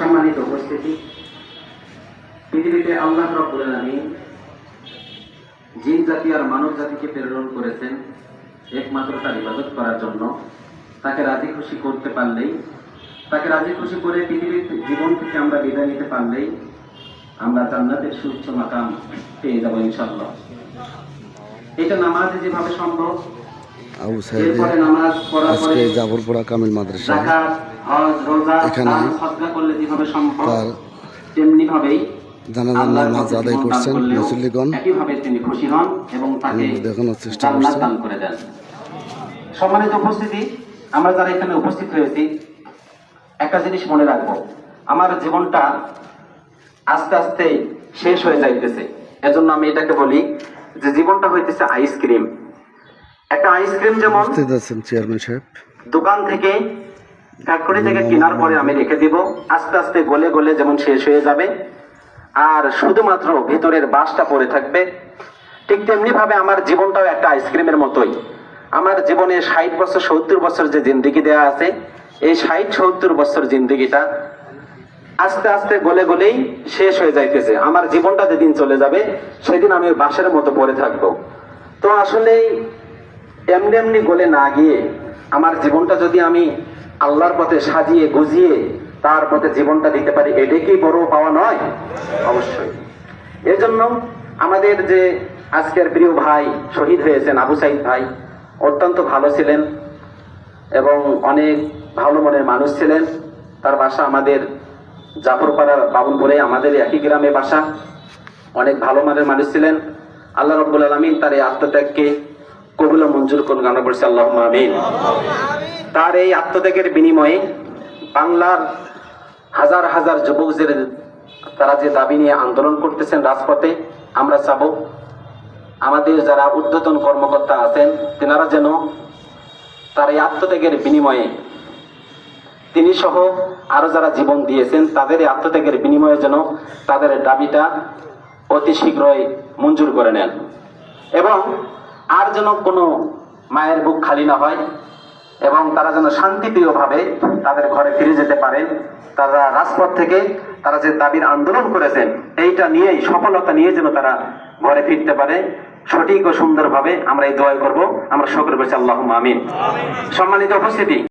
সম্মানিত উপস্থিতি। পৃথিবীতে আল্লাহ রব্বুল আলামিন জিন জাতি আর মানব জাতিকে প্রেরণ করেছেন একমাত্র তার ইবাদত করার জন্য। তাকে রাজি খুশি করতে পারলেই, তাকে রাজি খুশি করে পৃথিবীর জীবন থেকে আমরা বিদায় নিতে পারলেই আমরা জান্নাতের সুচ্চ মাকাম পেয়ে যাব ইনশাল্লাহ এটা নামাজে যেভাবে সম্ভব আবু পড়ার আজকে জাফরপুরা কামিল মাদ্রাসা এখানে তার জানাজার নামাজ আদায় করছেন মুসল্লিগণ। তিনি খুশি হন এবং দেখানোর চেষ্টা করছেন। সম্মানিত উপস্থিতি আমরা যারা এখানে উপস্থিত হয়েছি একটা জিনিস মনে রাখব। আমার জীবনটা আস্তে আস্তে শেষ হয়ে যাইতেছে। এজন্য আমি এটাকে বলি যে জীবনটা হইতেছে আইসক্রিম একটা আইসক্রিম যেমন বুঝতে যাচ্ছেন চেয়ারম্যান সাহেব। দোকান থেকে ফ্যাক্টরি থেকে কেনার পরে আমি রেখে দিব। আস্তে আস্তে গলে গলে যেমন শেষ হয়ে যাবে। আর শুধুমাত্র ভিতরের বাসটা পড়ে থাকবে। ঠিক তেমনি ভাবে আমার জীবনটাও একটা আইসক্রিমের মতোই। আমার জীবনে ষাট বছর সত্তর বছর যে জিন্দিগি দেওয়া আছে এই ষাট সত্তর বছর জিন্দিগিটা আস্তে আস্তে গলে গলেই শেষ হয়ে যাইতেছে। আমার জীবনটা যেদিন চলে যাবে সেদিন আমি বাঁশের মতো পড়ে থাকব। তো আসলে এমনি এমনি গলে না গিয়ে আমার জীবনটা যদি আমি আল্লাহর পথে সাজিয়ে গুজিয়ে তার পথে জীবনটা দিতে পারি এটাই কি বড় পাওয়া নয়? অবশ্যই। এর জন্য আমাদের যে আজকের প্রিয় ভাই শহীদ হয়েছেন আবু সাইদ ভাই, অত্যন্ত ভালো ছিলেন এবং অনেক ভালো মনের মানুষ ছিলেন। তার বাসা আমাদের জাফরপাড়ার বাবুলপুরে আমাদের একই গ্রামে বাসা। অনেক ভালো মানের মানুষ ছিলেন। আল্লাহ রব্বুল আলমিন তার এই আত্মত্যাগকে কবুল মঞ্জুর করুন গানা করছে আল্লাহ আমিন। তার এই আত্মত্যাগের বিনিময়ে বাংলার হাজার হাজার যুবকদের তারা যে দাবি নিয়ে আন্দোলন করতেছেন রাজপথে, আমরা চাবো আমাদের যারা ঊর্ধ্বতন কর্মকর্তা আছেন, তেনারা যেন তার এই আত্মত্যাগের বিনিময়ে তিনি সহ আরও যারা জীবন দিয়েছেন, তাদের এই আত্মত্যাগের বিনিময়ে যেন তাদের দাবিটা অতি শীঘ্রই মঞ্জুর করে নেন। এবং আর যেন কোনো মায়ের বুক খালি না হয় এবং তারা যেন শান্তিপ্রিয়ভাবে তাদের ঘরে ফিরে যেতে পারেন তারা রাজপথ থেকে তারা যে দাবির আন্দোলন করেছেন, এইটা নিয়েই, সফলতা নিয়ে যেন তারা ঘরে ফিরতে পারে। সঠিক ও সুন্দরভাবে আমরা এই দোয়া করব। আমরা শকর বলছি আল্লাহ আমিন। সম্মানিত উপস্থিতি।